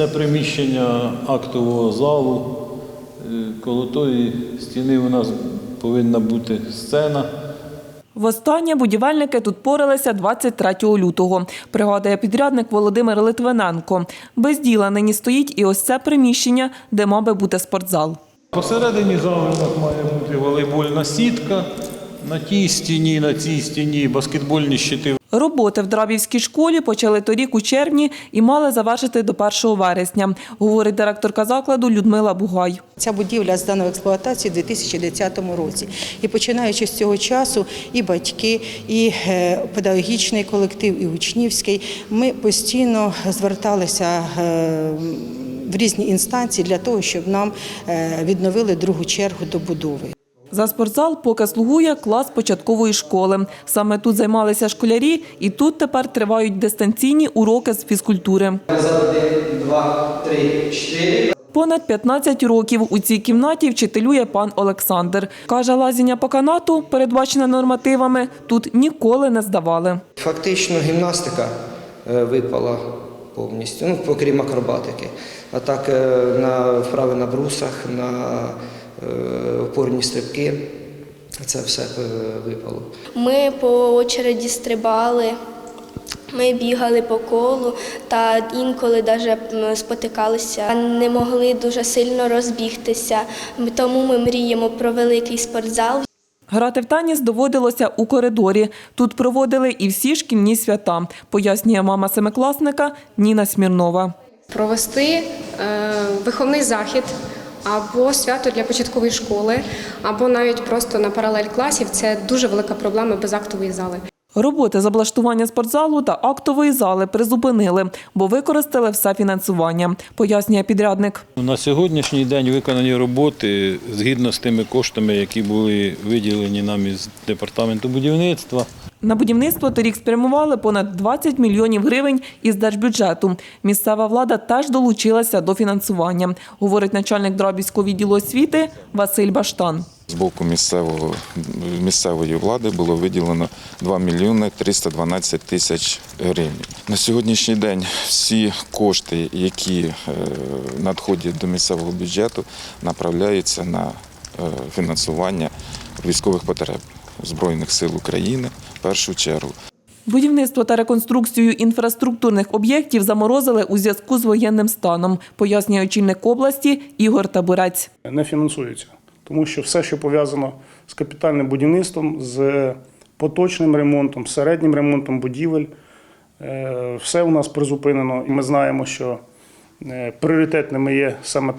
Це приміщення актового залу. Е, Коло тої стіни у нас повинна бути сцена. Востаннє будівельники тут поралися 23 лютого, пригадує підрядник Володимир Литвиненко. Без діла нині стоїть і ось це приміщення, де мав би бути спортзал. Посередині залу має бути волейбольна сітка. На тій стіні, на цій стіні баскетбольні щити. Роботи в Драбівській школі почали торік у червні і мали завершити до 1 вересня, говорить директорка закладу Людмила Бугай. Ця будівля здана в експлуатацію у 2010 році. І починаючи з цього часу, і батьки, і е, педагогічний колектив, і учнівський, ми постійно зверталися е, в різні інстанції для того, щоб нам е, відновили другу чергу добудови. За спортзал поки слугує клас початкової школи. Саме тут займалися школярі, і тут тепер тривають дистанційні уроки з фізкультури. Назад один, два, три, чотири. Понад 15 років у цій кімнаті вчителює пан Олександр. Каже, лазіння по канату, передбачене нормативами, тут ніколи не здавали. Фактично гімнастика е, випала повністю, ну, окрім акробатики. А так е, на вправи на брусах, на опорні стрибки. Це все е, випало. Ми по очереді стрибали, ми бігали по колу та інколи навіть спотикалися. Не могли дуже сильно розбігтися, тому ми мріємо про великий спортзал. Грати в теніс доводилося у коридорі. Тут проводили і всі шкільні свята, пояснює мама семикласника Ніна Смірнова. провести е, виховний захід або свято для початкової школи, або навіть просто на паралель класів. Це дуже велика проблема без актової зали. Роботи з облаштування спортзалу та актової зали призупинили, бо використали все фінансування, пояснює підрядник. На сьогоднішній день виконані роботи згідно з тими коштами, які були виділені нам із департаменту будівництва. На будівництво торік спрямували понад 20 мільйонів гривень із держбюджету. Місцева влада теж долучилася до фінансування, говорить начальник Драбівського відділу освіти Василь Баштан. З боку місцевого, місцевої влади було виділено 2 мільйони 312 тисяч гривень. На сьогоднішній день всі кошти, які е, надходять до місцевого бюджету, направляються на е, фінансування військових потреб Збройних сил України в першу чергу. Будівництво та реконструкцію інфраструктурних об'єктів заморозили у зв'язку з воєнним станом, пояснює очільник області Ігор Табурець. не фінансується, тому що все, що пов'язано з капітальним будівництвом, з поточним ремонтом, середнім ремонтом будівель, е, все у нас призупинено. І ми знаємо, що е, пріоритетними є саме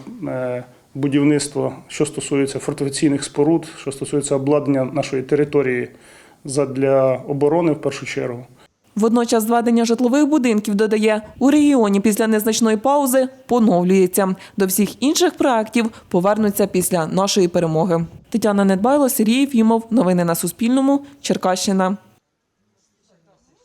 будівництво, що стосується фортифікаційних споруд, що стосується обладнання нашої території для оборони в першу чергу. Водночас зведення житлових будинків, додає, у регіоні після незначної паузи поновлюється. До всіх інших проєктів повернуться після нашої перемоги. Тетяна Недбайло, Сергій Єфімов. Новини на Суспільному. Черкащина.